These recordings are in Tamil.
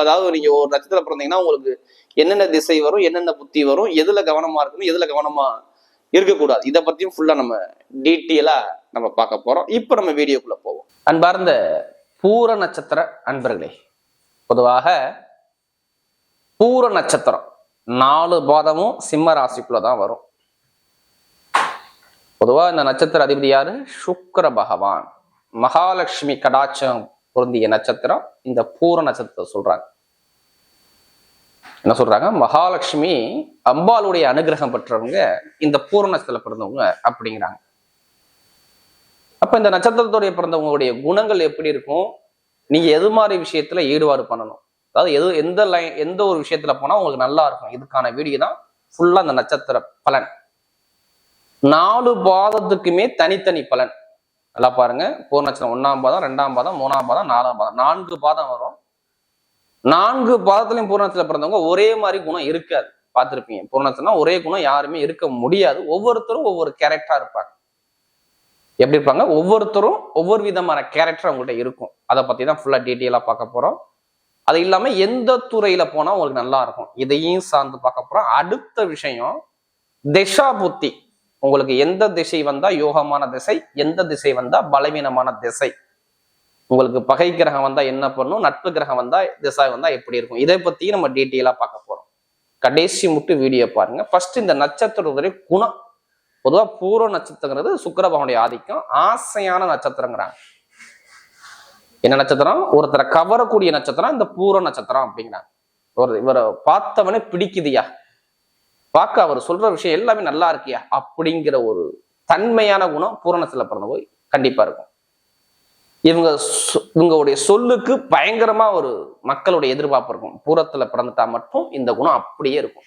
அதாவது நீங்க ஒரு நட்சத்திரம் பிறந்தீங்கன்னா உங்களுக்கு என்னென்ன திசை வரும் என்னென்ன புத்தி வரும் எதுல கவனமா இருக்கணும் எதுல கவனமா இருக்கக்கூடாது. இதை பத்தியும் ஃபுல்லா நம்ம டீட்டெயிலா நம்ம பார்க்க போறோம். இப்போ நம்ம வீடியோக்குள்ள போவோம். அன்பார்ந்த பூர நட்சத்திர அன்பர்களே பொதுவாக பூர நட்சத்திரம் நாலு பாதமும் சிம்ம ராசிக்குள்ள தான் வரும். பொதுவா இந்த நட்சத்திர அதிபதி யாரு? சுக்கர பகவான். மகாலட்சுமி கடாட்சம் பொருந்திய நட்சத்திரம் இந்த பூர நட்சத்திரத்தை சொல்றாங்க. என்ன சொல்றாங்க? மகாலட்சுமி அம்பாளுடைய அனுகிரகம் பெற்றவங்க இந்த பூர நட்சத்திரத்தில் பிறந்தவங்க அப்படிங்கிறாங்க. அப்ப இந்த நட்சத்திரத்துடைய பிறந்தவங்களுடைய குணங்கள் எப்படி இருக்கும்? நீங்க எது மாதிரி விஷயத்துல ஈடுபாடு பண்ணணும்? அதாவது எது எந்த லைன் எந்த ஒரு விஷயத்துல போனா உங்களுக்கு நல்லா இருக்கும்? இதுக்கான வீடியோ தான் ஃபுல்லா அந்த நட்சத்திர பலன். நாலு பாதத்துக்குமே தனித்தனி பலன். நல்லா பாருங்க. பூர்ணச்சனம் ஒன்னாம் பாதம் ரெண்டாம் பாதம் மூணாம் பாதம் நாலாம் பாதம். நான்கு பாதம் வரும். நான்கு பாதத்துலையும் பூர்ணத்தில் பிறந்தவங்க ஒரே மாதிரி குணம் இருக்காது. பார்த்துருப்பீங்க. பூர்ணச்சனா ஒரே குணம் யாருமே இருக்க முடியாது. ஒவ்வொருத்தரும் ஒவ்வொரு கேரக்டரா இருப்பாங்க. எப்படி இருப்பாங்க? ஒவ்வொருத்தரும் ஒவ்வொரு விதமான கேரக்டர் அவங்கள்ட்ட இருக்கும். அதை பத்தி தான் ஃபுல்லா டீட்டெயிலா பார்க்க போறோம். அது இல்லாம எந்த துறையில போனா உங்களுக்கு நல்லா இருக்கும்? இதையும் சார்ந்து பார்க்க போறோம். அடுத்த விஷயம் திசா புத்தி உங்களுக்கு எந்த திசை வந்தா யோகமான திசை எந்த திசை வந்தா பலவீனமான திசை. உங்களுக்கு பகை கிரகம் வந்தா என்ன பண்ணும் நட்பு கிரகம் வந்தா திசை வந்தா எப்படி இருக்கும்? இதை பத்தி நம்ம டீட்டெயிலா பார்க்க போறோம். கடைசி முட்டு வீடியோ பாருங்க. ஃபர்ஸ்ட் இந்த நட்சத்திரத்துடைய குணம். பொதுவா பூர்வ நட்சத்திரங்கிறது சுக்கரபகனுடைய ஆதிக்கம். ஆசையான நட்சத்திரங்கிறாங்க. என்ன நட்சத்திரம்? ஒருத்தரை கவரக்கூடிய நட்சத்திரம் இந்த பூர்வ நட்சத்திரம் அப்படிங்கிறாங்க. ஒரு இவரை பார்த்தவனே பிடிக்குதியா? பார்க்க அவர் சொல்ற விஷயம் எல்லாமே நல்லா இருக்கியா? அப்படிங்கிற ஒரு தன்மையான குணம் பூரணத்துல பிறந்த போய் கண்டிப்பா இருக்கும். இவங்க சொ- இவங்களுடைய சொல்லுக்கு பயங்கரமா ஒரு மக்களுடைய எதிர்பார்ப்பு இருக்கும். பூரத்துல பிறந்துட்டா மட்டும் இந்த குணம் அப்படியே இருக்கும்.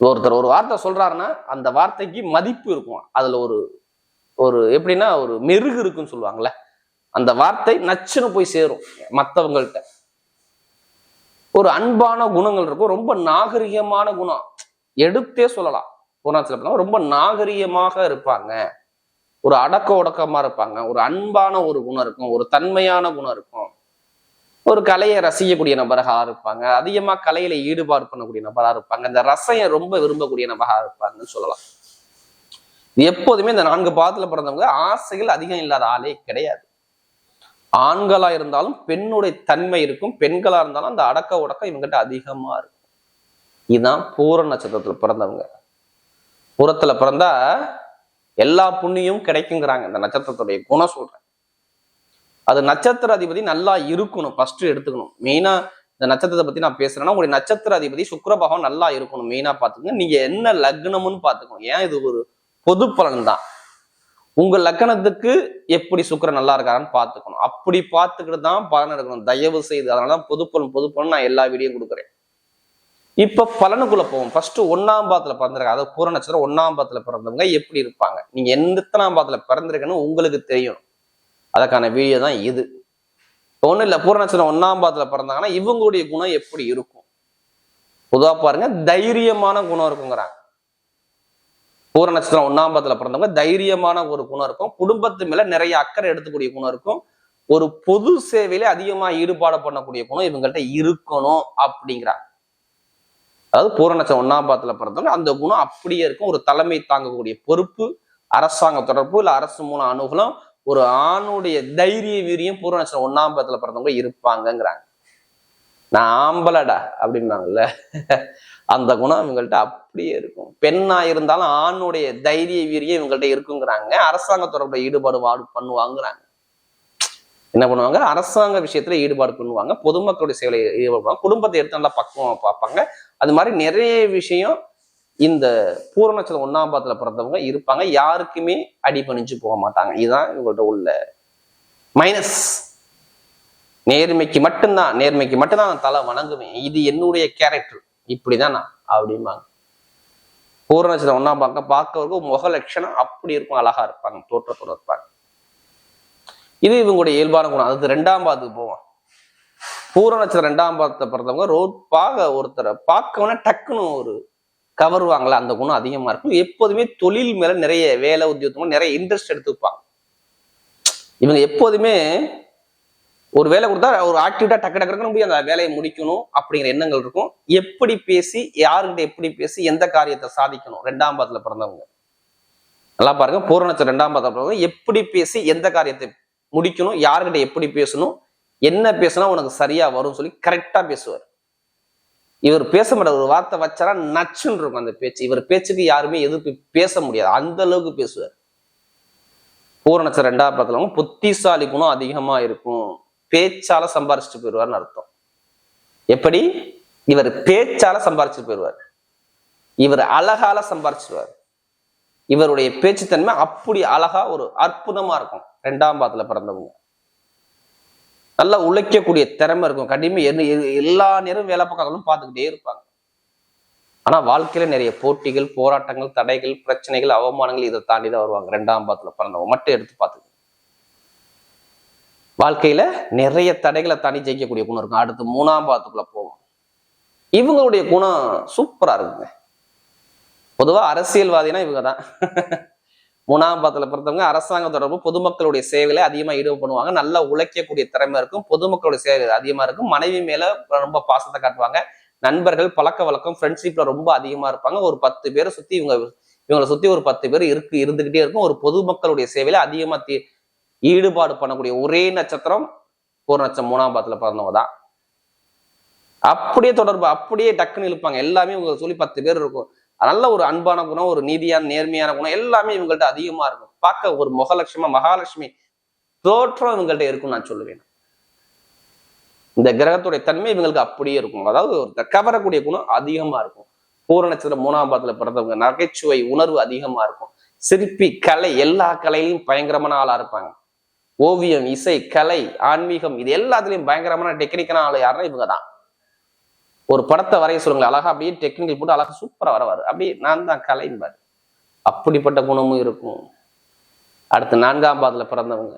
ஒருத்தர் ஒரு வார்த்தை சொல்றாருன்னா அந்த வார்த்தைக்கு மதிப்பு இருக்கும். அதுல ஒரு ஒரு எப்படின்னா ஒரு மெருகு இருக்குன்னு சொல்லுவாங்கல்ல அந்த வார்த்தை நச்சுன்னு போய் சேரும் மற்றவங்கள்ட்ட ஒரு அன்பான குணங்கள் இருக்கும். ரொம்ப நாகரிகமான குணம். எடுத்தே சொல்லலாம். பூர்ணாச்சல ரொம்ப நாகரிகமாக இருப்பாங்க. ஒரு அடக்க ஒடக்கமா இருப்பாங்க. ஒரு அன்பான ஒரு குணம் இருக்கும். ஒரு தன்மையான குணம் இருக்கும். ஒரு கலையை ரசிக்கக்கூடிய நபராக இருப்பாங்க. அதிகமா கலையில ஈடுபாடு பண்ணக்கூடிய நபரா இருப்பாங்க. இந்த ரசையை ரொம்ப விரும்பக்கூடிய நபராக இருப்பாங்கன்னு சொல்லலாம். எப்போதுமே இந்த நான்கு பாதத்துல பிறந்தவங்க ஆசைகள் அதிகம் இல்லாத ஆளே கிடையாது. ஆண்களா இருந்தாலும் பெண்ணுடைய தன்மை இருக்கும். பெண்களா இருந்தாலும் அந்த அடக்க உடக்கம் இவங்ககிட்ட அதிகமா இருக்கும். இதுதான் பூர நட்சத்திரத்துல பிறந்தவங்க. பூரத்துல பிறந்தா எல்லா புண்ணியும் கிடைக்குங்கிறாங்க. இந்த நட்சத்திரத்துடைய குணம் சொல்றேன். அது நட்சத்திர அதிபதி நல்லா இருக்கணும். ஃபர்ஸ்ட் எடுத்துக்கணும். மெயினா இந்த நட்சத்திரத்தை பத்தி நான் பேசுறேன்னா உங்களுடைய நட்சத்திர அதிபதி சுக்கிர பகவான் நல்லா இருக்கணும். மெயினா பாத்துக்கோங்க நீங்க என்ன லக்னம்னு பாத்துக்கணும் ஏன் இது ஒரு பொது பலன் தான்? உங்க லக்கணத்துக்கு எப்படி சுக்கரன் நல்லா இருக்காருன்னு பார்த்துக்கணும். அப்படி பார்த்துக்கிட்டு தான் பலன் எடுக்கணும். தயவு செய்து. அதனாலதான் பொதுப்பலன் பொதுப்பலன் நான் எல்லா வீடியும் கொடுக்குறேன். இப்ப பலனுக்குள்ள போவோம். ஃபர்ஸ்ட் ஒன்னாம் பாத்துல பிறந்திருக்காங்க அதாவது பூர நட்சத்திரம் ஒன்னாம் பாத்துல பிறந்தவங்க எப்படி இருப்பாங்க? நீங்க எத்தனாம் பாத்துல பிறந்திருக்குன்னு உங்களுக்கு தெரியும். அதற்கான வீடியோ தான் இது. ஒன்றும் இல்லை. பூர நட்சத்திரம் ஒன்னாம் பாத்துல பிறந்தாங்கன்னா இவங்களுடைய குணம் எப்படி இருக்கும்? பொதுவாக பாருங்க தைரியமான குணம் இருக்குங்கிறாங்க. பூர நட்சத்திரம் ஒன்னாம் பாதத்துல பிறந்தவங்க தைரியமான ஒரு குணம் இருக்கும். குடும்பத்து மேல நிறைய அக்கறை எடுத்துக்கூடிய குணம் இருக்கும். ஒரு பொது சேவையில அதிகமா ஈடுபாடு பண்ணக்கூடிய குணம் இவங்கள்ட்ட இருக்கணும் அப்படிங்கிறாங்க. அதாவது பூர நட்சத்திரம் ஒன்னாம் பாதத்துல பிறந்தவங்க அந்த குணம் அப்படியே இருக்கும். ஒரு தலைமை தாங்கக்கூடிய பொறுப்பு அரசாங்க தொடர்பு இல்ல அரசு மூலம் அனுகூலம் ஒரு ஆணுடைய தைரிய வீரியம் பூர நட்சத்திரம் ஒன்னாம் பாதத்துல பிறந்தவங்க இருப்பாங்கங்கிறாங்க. நான் ஆம்பளடா அப்படிம்பாங்கல்ல. அந்த குணம் இவங்கள்ட்ட அப்படியே இருக்கும். பெண்ணா இருந்தாலும் ஆணுடைய தைரிய வீரியம் இவங்கள்ட்ட இருக்குங்கிறாங்க. அரசாங்க தொடர்புல ஈடுபாடு வாடு பண்ணுவாங்கிறாங்க. என்ன பண்ணுவாங்க? அரசாங்க விஷயத்துல ஈடுபாடு பண்ணுவாங்க. பொதுமக்களுடைய சேவையில ஈடுபாடு பண்ணுவாங்க. குடும்பத்தை எடுத்து நல்லா பக்குவமா பார்ப்பாங்க. அது மாதிரி நிறைய விஷயம் இந்த பூரணச்சல ஒன்னாம் பாத்துல பிறந்தவங்க இருப்பாங்க. யாருக்குமே அடிபணிஞ்சு போக மாட்டாங்க. இதுதான் இவங்கள்ட்ட உள்ள மைனஸ் நேர்மைக்கு மட்டும்தான் நேர்மைக்கு மட்டும்தான் நான் தலை வணங்குவேன். இது என்னுடைய கேரக்டர் இப்படிதான் நான் அப்படிம்பாங்க. பூர்ண நட்சத்திரம் ஒன்னா பார்க்க பார்க்கறதுக்கு முக லட்சணம் அப்படி இருக்கும் அழகா இருப்பாங்க தோற்றத்தோட இருப்பாங்க. இது இவங்களுடைய இயல்பான குணம். அது ரெண்டாம் பாதத்துக்கு போவோம். பூர்ண நட்சத்திரம் ரெண்டாம் பாதத்தை பிறந்தவங்க ரோட் பார்க்க ஒருத்தரை பார்க்கவனே டக்குன்னு ஒரு கவருவாங்களா அந்த குணம் அதிகமா இருக்கும். எப்போதுமே தொழில் மேல நிறைய வேலை உத்தியோகத்துக்கு நிறைய இன்ட்ரெஸ்ட் எடுத்துப்பாங்க. இவங்க எப்போதுமே ஒரு வேலை கொடுத்தா ஒரு ஆக்டிவிட்டா டக்கு டக்கு முடியும் போய் அந்த வேலையை முடிக்கணும் அப்படிங்கிற எண்ணங்கள் இருக்கும். எப்படி பேசி யாருக்கிட்ட எப்படி பேசி எந்த காரியத்தை சாதிக்கணும்? ரெண்டாம் பாதத்துல பிறந்தவங்க. நல்லா பாருங்க. பூரணச்சர் ரெண்டாம் பாதத்துல பிறந்தவங்க. எப்படி பேசி எந்த காரியத்தை முடிக்கணும் யாருக்கிட்ட எப்படி பேசணும் என்ன பேசினா உனக்கு சரியா வரும்னு சொல்லி கரெக்டா பேசுவார். இவர் பேச மாட்டார். ஒரு வார்த்தை வச்சாரா நச்சுன்னு இருக்கும் அந்த பேச்சு. இவர் பேச்சுக்கு யாருமே எதிர்ப்பு பேச முடியாது. அந்த அளவுக்கு பேசுவார். பூரணச்சர் ரெண்டாம் பாதத்துல புத்திசாலி குணம் அதிகமா இருக்கும். பேச்சால சம்பாரிச்சுட்டு போயிடுவார்னு அர்த்தம். எப்படி? இவர் பேச்சால சம்பாரிச்சுட்டு போயிடுவார். இவர் அழகால சம்பாரிச்சிருவார். இவருடைய பேச்சுத்தன்மை அப்படி அழகா ஒரு அற்புதமா இருக்கும். ரெண்டாம் பாதத்துல பிறந்தவங்க. நல்லா உழைக்கக்கூடிய திறமை இருக்கும். கண்டிப்பா எல்லா நேரம் வேலை பார்க்காதவங்களும் பார்த்துக்கிட்டே இருப்பாங்க. ஆனா வாழ்க்கையில நிறைய போட்டிகள் போராட்டங்கள் தடைகள் பிரச்சனைகள் அவமானங்கள் இதை தாண்டி தான் வருவாங்க. ரெண்டாம் பாதத்துல பிறந்தவங்க. மட்டும் எடுத்து பார்த்து வாழ்க்கையில நிறைய தடைகளை தனி ஜெயிக்கக்கூடிய குணம் இருக்கும். அடுத்து மூணாம் பாதத்துக்குள்ள போவோம். இவங்களுடைய குணம் சூப்பரா இருக்குங்க. பொதுவா அரசியல்வாதினா இவங்க தான் மூணாம் பாதத்துல பிறந்தவங்க அரசாங்க தொடர்பு பொதுமக்களுடைய சேவையில அதிகமா ஈடுபடுவாங்க பண்ணுவாங்க. நல்லா உழைக்கக்கூடிய திறமை இருக்கும். பொதுமக்களுடைய சேவை அதிகமா இருக்கும். மனைவி மேல ரொம்ப பாசத்தை காட்டுவாங்க. நண்பர்கள் பழக்க வழக்கம் ஃப்ரெண்ட்ஷிப்ல ரொம்ப அதிகமா இருப்பாங்க. ஒரு பத்து பேரை சுத்தி இவங்க இவங்களை சுத்தி ஒரு பத்து பேர் இருக்கு இருந்துகிட்டே இருக்கும். ஒரு பொதுமக்களுடைய சேவையில அதிகமா தீ- ஈடுபாடு பண்ணக்கூடிய ஒரே நட்சத்திரம் ஒரு நட்சத்திரம் மூணாம் பாதத்துல பிறந்தவங்க தான். அப்படியே தொடர்பு அப்படியே டக்குன்னு இழுப்பாங்க. எல்லாமே இவங்க சொல்லி பத்து பேர் இருக்கும். நல்ல ஒரு அன்பான குணம் ஒரு நீதியான நேர்மையான குணம் எல்லாமே இவங்கள்ட்ட அதிகமா இருக்கும். பார்க்க ஒரு முகலட்சுமா மகாலட்சுமி தோற்றம் இவங்கள்ட்ட இருக்கும் நான் சொல்லுவேன். இந்த கிரகத்துடைய தன்மை இவங்களுக்கு அப்படியே இருக்கும். அதாவது ஒரு கவரக்கூடிய குணம் அதிகமா இருக்கும். பூர நட்சத்திரம் மூணாம் பாதத்துல பிறந்தவங்க நகைச்சுவை உணர்வு அதிகமா இருக்கும். சிற்பி கலை எல்லா கலையிலும் பயங்கரமான ஆளா இருப்பாங்க. ஓவியம் இசை கலை ஆன்மீகம் இது எல்லாத்துலயும் பயங்கரமான டெக்னிக்கான ஆள் யாருன்னா இவங்க தான் ஒரு படத்தை வரைய சொல்லுங்க அழகா அப்படியே டெக்னிக்கல் போட்டு அழகா சூப்பரா வரவாரு. அப்படியே நான் தான் கலைன்பாரு அப்படிப்பட்ட குணமும் இருக்கும். அடுத்து நான்காம் பாதத்துல பிறந்தவங்க.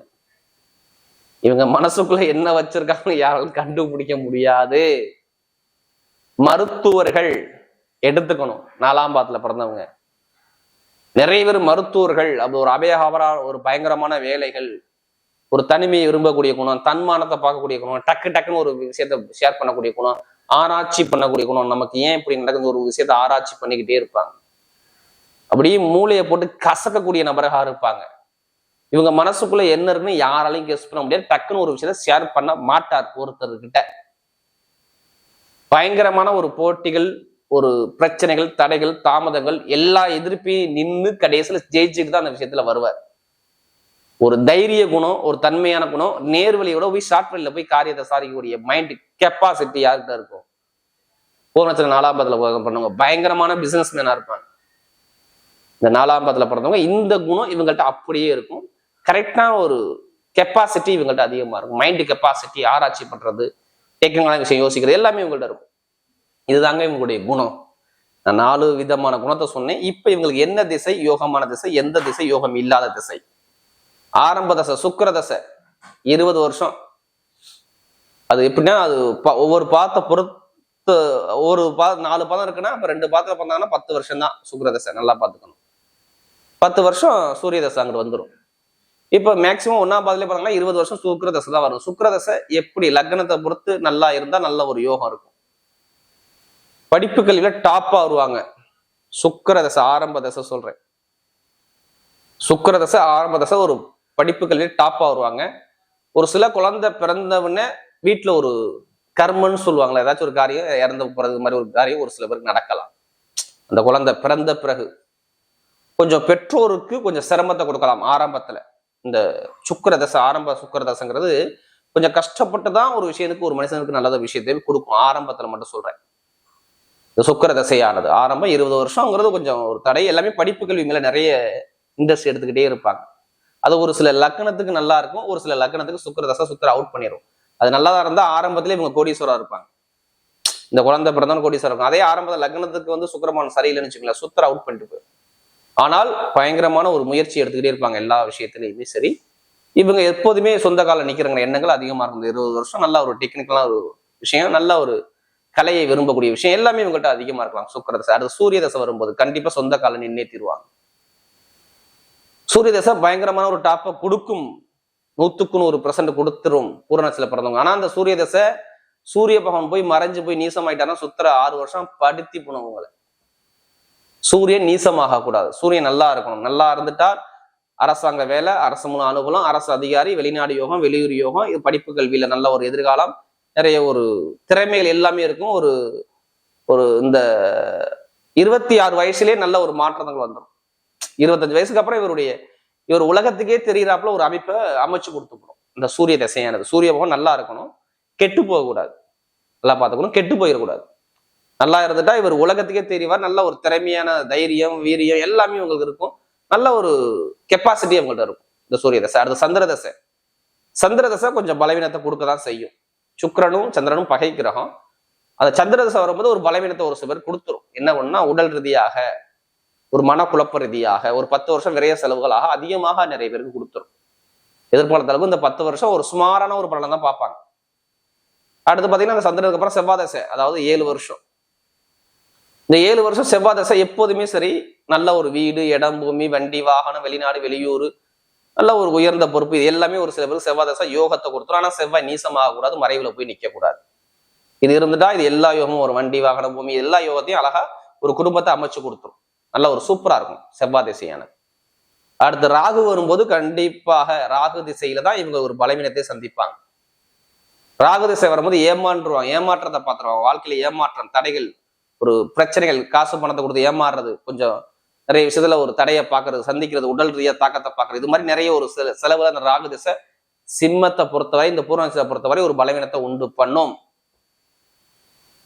இவங்க மனசுக்குள்ள என்ன வச்சிருக்காங்கன்னு யாராலும் கண்டுபிடிக்க முடியாது. மருத்துவர்கள் எடுத்துக்கணும். நாலாம் பாதத்துல பிறந்தவங்க. நிறைய பேர் மருத்துவர்கள் அது ஒரு அபயகபரா ஒரு பயங்கரமான வேலைகள். ஒரு தனிமையை விரும்பக்கூடிய குணம் தன்மானத்தை பார்க்கக்கூடிய குணம் டக்கு டக்குன்னு ஒரு விஷயத்த ஷேர் பண்ணக்கூடிய குணம் ஆராய்ச்சி பண்ணக்கூடிய குணம். நமக்கு ஏன் இப்படி நடக்குது? ஒரு விஷயத்த ஆராய்ச்சி பண்ணிக்கிட்டே இருப்பாங்க. அப்படியே மூளையை போட்டு கசக்கக்கூடிய நபராக இருப்பாங்க. இவங்க மனசுக்குள்ள என்ன இருக்குன்னு யாராலையும் கெஸ் பண்ண முடியாது. டக்குன்னு ஒரு விஷயத்த ஷேர் பண்ண மாட்டார் ஒருத்தர்கிட்ட. பயங்கரமான ஒரு போட்டிகள் ஒரு பிரச்சனைகள் தடைகள் தாமதங்கள் எல்லா எதிர்ப்பையும் நின்று கடைசியில ஜெயிச்சுட்டு தான் அந்த விஷயத்துல வருவார். ஒரு தைரிய குணம் ஒரு தன்மையான குணம் நேர்வழியோட போய் ஷார்ட் வழியில போய் காரியத்தை சாதிக்கக்கூடிய மைண்ட் கெப்பாசிட்டி யார்கிட்ட இருக்கும் பூர்ணத்துல நாலாம் பதத்துல பண்ணவங்க பயங்கரமான பிசினஸ் மேனா இருப்பாங்க. இந்த நாலாம் பாதத்துல பிறந்தவங்க இந்த குணம் இவங்கள்ட்ட அப்படியே இருக்கும். கரெக்டான ஒரு கெப்பாசிட்டி இவங்கள்ட்ட அதிகமா இருக்கும். மைண்ட் கெப்பாசிட்டி ஆராய்ச்சி பண்றது ஏக்கங்களான விஷயம் யோசிக்கிறது எல்லாமே இவங்கள்ட்ட இருக்கும். இதுதாங்க இவங்களுடைய குணம். நான் நாலு விதமான குணத்தை சொன்னேன். இப்ப இவங்களுக்கு என்ன திசை? யோகமான திசை. எந்த திசை? யோகம் இல்லாத திசை. ஆரம்ப தசை சுக்கர தசை இருபது வருஷம். அது எப்படின்னா அது ஒவ்வொரு பாத்தை பொறுத்து ஒரு பா நாலு பாதம் இருக்குன்னா அப்ப ரெண்டு பாத்திரம் பண்ணாங்கன்னா பத்து வருஷம் தான் சுக்கர தசை நல்லா பார்த்துக்கணும். பத்து வருஷம் சூரிய தசை அங்கிட்டு வந்துடும் இப்போ மேக்சிமம் ஒன்னாம் பாதிலே பார்த்தீங்கன்னா இருபது வருஷம் சுக்கர தசை தான் வரும். சுக்கர தசை எப்படி? லக்னத்தை பொறுத்து நல்லா இருந்தா நல்ல ஒரு யோகம் இருக்கும். படிப்பு கல்வியில டாப்பா வருவாங்க. சுக்கர தசை ஆரம்ப தசை சொல்றேன். சுக்கர தசை ஆரம்ப தசை ஒரு படிப்புகளில் டாப்பாக வருவாங்க. ஒரு சில குழந்தை பிறந்தவுடனே வீட்டில் ஒரு கர்மன்னு சொல்லுவாங்களே ஏதாச்சும் ஒரு காரியம் இறந்து போறது மாதிரி ஒரு காரியம் ஒரு சில பேருக்கு நடக்கலாம். அந்த குழந்தை பிறந்த பிறகு கொஞ்சம் பெற்றோருக்கு கொஞ்சம் சிரமத்தை கொடுக்கலாம் ஆரம்பத்துல. இந்த சுக்கர தசை ஆரம்ப சுக்கர தசைங்கிறது கொஞ்சம் கஷ்டப்பட்டு தான் ஒரு விஷயத்துக்கு ஒரு மனுஷனுக்கு நல்லத விஷயத்தை கொடுக்கும். ஆரம்பத்துல மட்டும் சொல்றேன். இந்த சுக்கிர தசையானது ஆரம்பம் இருபது வருஷங்கிறது கொஞ்சம் ஒரு தடை. எல்லாமே படிப்பு கல்வி மேல நிறைய இன்ட்ரெஸ்ட் எடுத்துக்கிட்டே இருப்பாங்க. அது ஒரு சில லக்கணத்துக்கு நல்லா இருக்கும் ஒரு சில லக்கணத்துக்கு சுக்கர தசை சுக்கிர அவுட் பண்ணிடும் அது நல்லா இருந்தா ஆரம்பத்திலே இவங்க கோடீஸ்வரா இருப்பாங்க. இந்த குழந்தை பிறந்தவன் கோடீஸ்வரர் இருக்கும். அதே ஆரம்பத்தில் லக்னத்துக்கு வந்து சுக்கரமான சரியில்லைன்னு வச்சுக்கோங்களேன் சுத்தர அவுட் பண்ணிட்டு போயிடும் ஆனால் பயங்கரமான ஒரு முயற்சி எடுத்துக்கிட்டே இருப்பாங்க எல்லா விஷயத்துலையுமே சரி. இவங்க எப்போதுமே சொந்த கால நிக்கிறவங்க எண்ணங்கள் அதிகமா இருக்கும். இருபது வருஷம் நல்ல ஒரு டெக்னிக்கலான ஒரு விஷயம் நல்ல ஒரு கலையை விரும்பக்கூடிய விஷயம் எல்லாமே இவங்ககிட்ட அதிகமா இருக்கலாம். சுக்கிர தசை. அடுத்து சூரிய தசை வரும்போது கண்டிப்பா சொந்த கால நின்னே தீருவாங்க. சூரிய தசை பயங்கரமான ஒரு டாப்பை கொடுக்கும். நூத்துக்கு நூறு பெர்சன்ட் கொடுத்துரும். பூரணத்துல பிறந்தவங்க. ஆனா அந்த சூரிய தசை சூரிய பகவான் போய் மறைஞ்சு போய் நீசமாயிட்டாருன்னா சுத்தர ஆறு வருஷம் படுத்தி போனோம் உங்களை சூரியன் நீசமாக கூடாது. சூரியன் நல்லா இருக்கணும். நல்லா இருந்துட்டா அரசாங்க வேலை அரசு மூலம் அனுகூலம் அரசு அதிகாரி வெளிநாடு யோகம் வெளியூர் யோகம் இது படிப்பு கல்வியில நல்ல ஒரு எதிர்காலம் நிறைய ஒரு திறமைகள் எல்லாமே இருக்கும். ஒரு ஒரு இந்த இருபத்தி ஆறு வயசுலேயே நல்ல ஒரு மாற்றங்கள் வந்துடும் இருபத்தஞ்சு வயசுக்கு அப்புறம் இவருடைய இவர் உலகத்துக்கே தெரிகிறாப்புல ஒரு அமைப்பை அமைச்சு கொடுத்துக்கணும். இந்த சூரிய திசையானது. சூரிய பகவான் நல்லா இருக்கணும். கெட்டு போகக்கூடாது. நல்லா பார்த்துக்கணும். கெட்டு போயிடக்கூடாது. நல்லா இருந்துட்டா இவர் உலகத்துக்கே தெரியவார் நல்ல ஒரு திறமையான தைரியம் வீரியம் எல்லாமே உங்களுக்கு இருக்கும். நல்ல ஒரு கெப்பாசிட்டி அவங்கள்ட்ட இருக்கும். இந்த சூரிய தசை. அடுத்து சந்திர தசை. சந்திர தசை கொஞ்சம் பலவீனத்தை கொடுக்க தான் செய்யும். சுக்கரனும் சந்திரனும் பகை கிரகம். அந்த சந்திர தசை வரும்போது ஒரு பலவீனத்தை ஒரு சில கொடுத்துரும். என்ன ஒன்னா உடல் ரீதியாக ஒரு மனக்குழப்ப ரீதியாக ஒரு பத்து வருஷம் விரைய செலவுகளாக அதிகமாக நிறைய பேருக்கு கொடுத்துரும். எதிர்பார்த்த அளவுக்கு இந்த பத்து வருஷம் ஒரு சுமாரான ஒரு பலனை தான் பார்ப்பாங்க. அடுத்து பார்த்தீங்கன்னா அந்த சந்திரனுக்கு அப்புறம் செவ்வாதசை அதாவது ஏழு வருஷம். இந்த ஏழு வருஷம் செவ்வாதசை எப்போதுமே சரி நல்ல ஒரு வீடு இடம் பூமி வண்டி வாகனம் வெளிநாடு வெளியூர் நல்ல ஒரு உயர்ந்த பொறுப்பு இது எல்லாமே ஒரு சில பேருக்கு செவ்வாதசை யோகத்தை கொடுத்துரும். ஆனா செவ்வாய் நீசமாக கூடாது மறைவில் போய் நிற்கக்கூடாது இது இருந்துட்டா இது எல்லா யோகமும் ஒரு வண்டி வாகனம் பூமி எல்லா யோகத்தையும் அழகா ஒரு குடும்பத்தை அமைச்சு கொடுத்துரும். நல்ல ஒரு சூப்பரா இருக்கும் செவ்வாய் திசையானது அடுத்து ராகு வரும்போது கண்டிப்பாக ராகு திசையில தான் இவங்க ஒரு பலவீனத்தை சந்திப்பாங்க. ராகு திசை வரும்போது ஏமாற்றுவாங்க ஏமாற்றத்தை பார்த்துருவாங்க. வாழ்க்கையில ஏமாற்றம் தடைகள் ஒரு பிரச்சனைகள் காசு பணத்தை கொடுத்து ஏமாறுறது கொஞ்சம் நிறைய விஷயத்துல ஒரு தடையை பார்க்கறது சந்திக்கிறது உடல் ரீதியா தாக்கத்தை பார்க்கறது இது மாதிரி நிறைய ஒரு சில செலவுல அந்த ராகு திசை சிம்மத்தை பொறுத்தவரை இந்த பூர்ணசியை பொறுத்தவரை ஒரு பலவீனத்தை உண்டு பண்ணும்.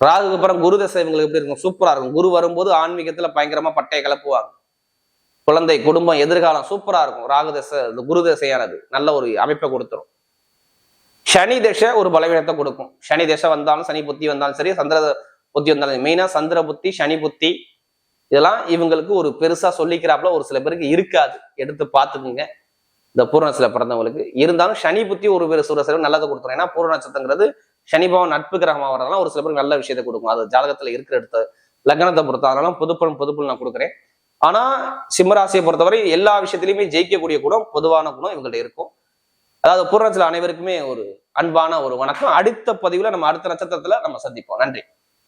ராகுக்கு அப்புறம் குரு தசை இவங்களுக்கு எப்படி இருக்கும்? சூப்பரா இருக்கும். குரு வரும்போது ஆன்மீகத்துல பயங்கரமா பட்டையை கிளப்புவாங்க குழந்தை குடும்பம் எதிர்காலம் சூப்பரா இருக்கும். ராகு தசை இந்த குரு தசையானது நல்ல ஒரு அமைப்பை கொடுத்துரும். சனி தசை ஒரு பலவீனத்தை கொடுக்கும். சனி தசை வந்தாலும் சனி புத்தி வந்தாலும் சரி சந்திர புத்தி வந்தாலும் மெயினா சந்திர புத்தி சனி புத்தி இதெல்லாம் இவங்களுக்கு ஒரு பெருசா சொல்லிக்கிறாப்புல ஒரு சில பேருக்கு இருக்காது. எடுத்து பார்த்துக்குங்க. இந்த பூர்ண பிறந்தவங்களுக்கு. இருந்தாலும் சனி புத்தி ஒரு பேர் சூரசரம் நல்லதை கொடுத்துரும். ஏன்னா பூர்ண நட்சத்திரங்கிறது சனிபாவன் நட்பு கிரகமாகறதுனால ஒரு சில பேருக்கு நல்ல விஷயத்தை கொடுக்கும். அது ஜாதகத்துல இருக்கிற இடத்த லக்னத்தை பொறுத்த அதனால பொதுப்பலன் புதுப்புல் நான் கொடுக்குறேன். ஆனா சிம்மராசியை பொறுத்தவரை எல்லா விஷயத்திலையுமே ஜெயிக்கக்கூடிய குணம் பொதுவான குணம் இவங்கள்ட்ட இருக்கும். அதாவது பூர்ணத்தில் அனைவருக்குமே ஒரு அன்பான ஒரு வணக்கம். அடுத்த பதிவுல நம்ம அடுத்த நட்சத்திரத்துல நம்ம சந்திப்போம். நன்றி.